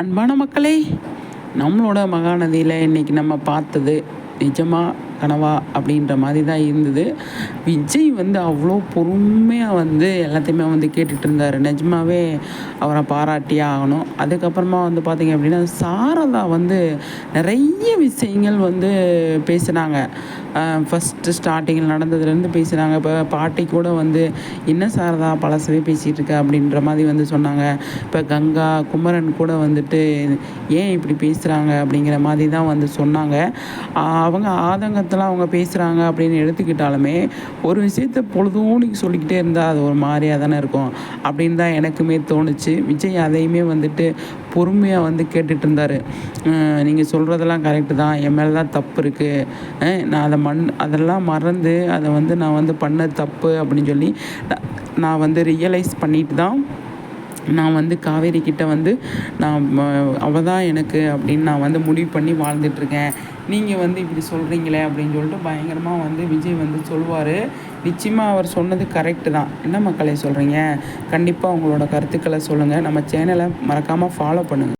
அன்பான மக்களே நம்மளோட மகாநதியில் இன்றைக்கி நம்ம பார்த்தது நிஜமா கனவா அப்படின்ற மாதிரி தான் இருந்தது. விஜய் வந்து அவ்வளோ பொறுமையாக வந்து எல்லாத்தையுமே வந்து கேட்டுட்டு இருந்தார். நிஜமாவே அவரை பாராட்டியே ஆகணும். அதுக்கப்புறமா வந்து பார்த்திங்க அப்படின்னா சாரதா வந்து நிறைய விஷயங்கள் வந்து பேசுனாங்க. ஃபஸ்ட்டு ஸ்டார்டிங்கில் நடந்ததுலேருந்து பேசுகிறாங்க இப்போ பாட்டி கூட வந்து என்ன சாரதா பழசவே பேசிகிட்டு இருக்க? அப்படின்ற மாதிரி வந்து சொன்னாங்க. இப்போ கங்கா குமரன் கூட வந்துட்டு ஏன் இப்படி பேசுகிறாங்க அப்படிங்கிற மாதிரி தான் வந்து சொன்னாங்க. அவங்க ஆதங்கத்தில் அவங்க பேசுகிறாங்க அப்படின்னு எடுத்துக்கிட்டாலுமே ஒரு விஷயத்த பொழுதோனிக்கு சொல்லிக்கிட்டே இருந்தால் அது ஒரு மாதிரியாக தானே இருக்கும். அப்படின்னு தான் எனக்குமே தோணுச்சு. விஜய் அதையுமே வந்துட்டு பொறுமையாக வந்து கேட்டுட்டு இருந்தார் நீங்கள் சொல்கிறதெல்லாம் கரெக்டு தான். என் மேலே தான் தப்பு இருக்குது நான் அதை மண் அதெல்லாம் மறந்து அதை வந்து நான் வந்து பண்ண தப்பு அப்படின்னு சொல்லி நான்- நான் வந்து ரியலைஸ் பண்ணிட்டு தான் நான் வந்து காவேரி கிட்ட வந்து நான் அவள் தான் எனக்கு அப்படின்னு நான் வந்து முடிவு பண்ணி வாழ்ந்துட்டுருக்கேன். நீங்கள் வந்து இப்படி சொல்கிறீங்களே அப்படின்னு சொல்லிட்டு பயங்கரமாக வந்து விஜய் வந்து சொல்லுவார். நிச்சயமாக அவர் சொன்னது கரெக்டு தான். என்ன மக்களே சொல்கிறீங்க கண்டிப்பாக உங்களோட கருத்துக்களை சொல்லுங்கள் நம்ம சேனலை மறக்காமல் ஃபாலோ பண்ணுங்கள்